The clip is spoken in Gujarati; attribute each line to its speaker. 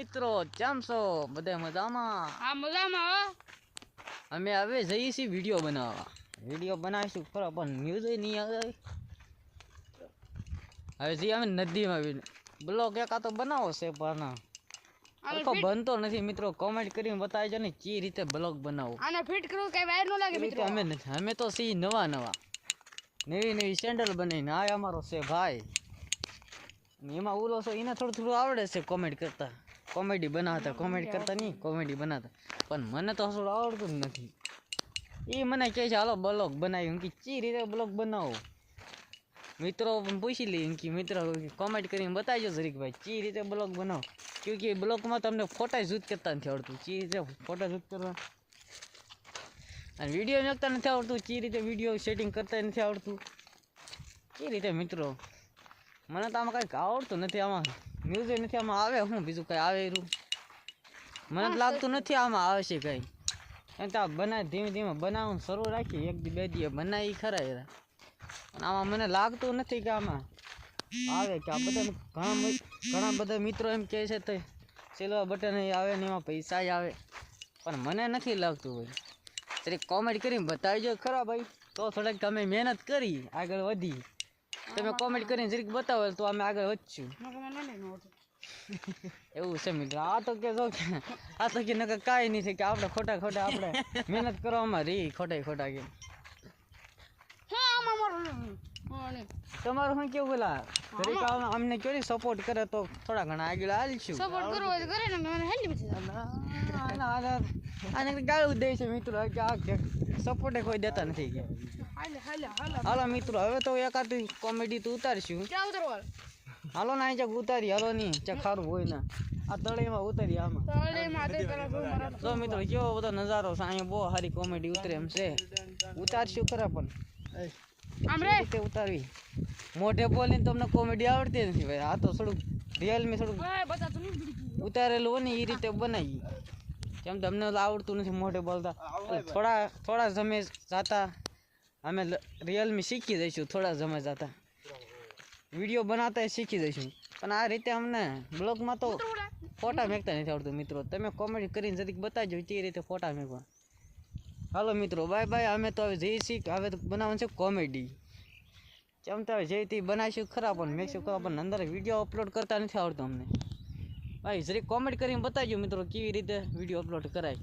Speaker 1: મિત્રો કેમ છો? બધા મજામાં?
Speaker 2: હા મજામાં
Speaker 1: અમે હવે જઈએ છીએ વીડિયો બનાવવા. વીડિયો બનાવીશું ખરો પણ ન્યૂઝ નહીં આવે. હવે જઈએ અમે નદીમાં બ્લોગ એક તો બનાવો છે પણ
Speaker 2: આખો
Speaker 1: બનતો નથી મિત્રો. કોમેન્ટ કરીને બતાવજો ને કઈ રીતે બ્લોગ બનાવો.
Speaker 2: આને ફિટ કરવું કઈ વાયર નો લાગે મિત્રો?
Speaker 1: અમે અમે તો સી નવા નવા. નવી નવી સેન્ડલ બનાવીને આ અમારો છે ભાઈ. એમાં ઓલો છો એને થોડું થોડું આવડે છે કોમેન્ટ કરતા. કોમેડી બનાવતા કોમેડી કરતા નહીં કોમેડી બનાવતા. પણ મને તો થોડું આવડતું જ નથી. એ મને કહે છે હાલો બ્લોગ બનાવી. કે ચી રીતે બ્લોગ બનાવો? મિત્રો પણ પૂછી લઈએ કે મિત્રો કોમેન્ટ કરીને બતાવજો જરીક ભાઈ ચી રીતે બ્લોગ બનાવો? કે બ્લોગમાં તમને ફોટા શૂટ કરતા નથી આવડતું. ચી રીતે ફોટા શૂટ કરવા? અને વીડિયો મેકતા નથી આવડતું ચી રીતે વીડિયો સેટિંગ કરતા નથી આવડતું? કઈ રીતે મિત્રો? મને તો આમાં કંઈક આવડતું નથી આમાં. મ્યુઝિક નથી આમાં આવે હું બીજું કંઈ આવે રહ્યું મને તો લાગતું નથી આમાં આવે છે કંઈ. એમ તો આ બનાવી ધીમે ધીમે બનાવવાનું શરૂ રાખી એક દી બે દી બનાવી ખરા એરા. આમાં મને લાગતું નથી કે આમાં આવે કે આ બધા ઘણા ઘણા બધા મિત્રો એમ કહે છે તો સિલ્વર બટન આવે ને એમાં પૈસા આવે. પણ મને નથી લાગતું ભાઈ જરીક કોમેન્ટ કરીને બતાવજો ખરા ભાઈ. તો થોડાક તમે મહેનત કરી આગળ વધી. તમે કોમેન્ટ કરીને જરીક બતાવો તો અમે આગળ વધશું. એવું છે મિત્ર. આ તો કે જો આ તો કે નકર કાંઈ નહીં છે કે આપણે ખોટા ખોટા આપણે મહેનત કરવામાં રહી ખોટા ખોટા કે. તમારું શું કેવું બોલા અમને કેવી સપોર્ટ કરે તો થોડા ઘણા આગળ હાલશું.
Speaker 2: સપોર્ટ કરવો કરે ને
Speaker 1: આના- ગાળું દે છે મિત્રો આ સપોર્ટે કોઈ દેતા નથી કે.
Speaker 2: હાલે હાલે હાલે.
Speaker 1: હાલો મિત્રો હવે તો એકાદ કોમેડી તો ઉતારશું. હાલો? ના ચક ઉતારી હાલો નહીં ચક ખારું હોય ને. આ તળેમાં ઉતારી આમાં.
Speaker 2: જો
Speaker 1: મિત્રો કેવો બધો નજારો છે અહીંયા બહુ સારી કોમેડી ઉતરે એમ છે. ઉતારશું ખરા પણ.
Speaker 2: આમ રે.
Speaker 1: ઉતારવી? મોઢે બોલીને તમને કોમેડી આવડતી નથી ભાઈ આ તો થોડુંક રિયલમી
Speaker 2: બીડી
Speaker 1: ઉતારેલું હોય ને એ રીતે બનાવી કેમ કે અમને તો આવડતું નથી મોઢે બોલતા. થોડા થોડા સમય જતા. અમે રિયલમી શીખી દઈશું થોડા સમય જતા. વીડિયો બનાવતા શીખી દઈશું પણ આ રીતે અમને બ્લોગમાં તો ફોટા મેકતા નથી આવડતું મિત્રો. તમે કોમેડી કરીને જરીક બતાવજો તે રીતે ફોટા મેકવા. હાલો મિત્રો. Bye bye. અમે તો હવે જઈએ છીએ હવે તો બનાવવાનું છે કોમેડી. કેમ તો હવે જે તે બનાવીશું ખરા પણ મેકશું ખરા પણ અંદર વીડિયો અપલોડ કરતા નથી આવડતું અમને. ભાઈ, જરીક કોમેન્ટ કરીને બતાવજો મિત્રો કેવી રીતે વીડિયો અપલોડ કરાય.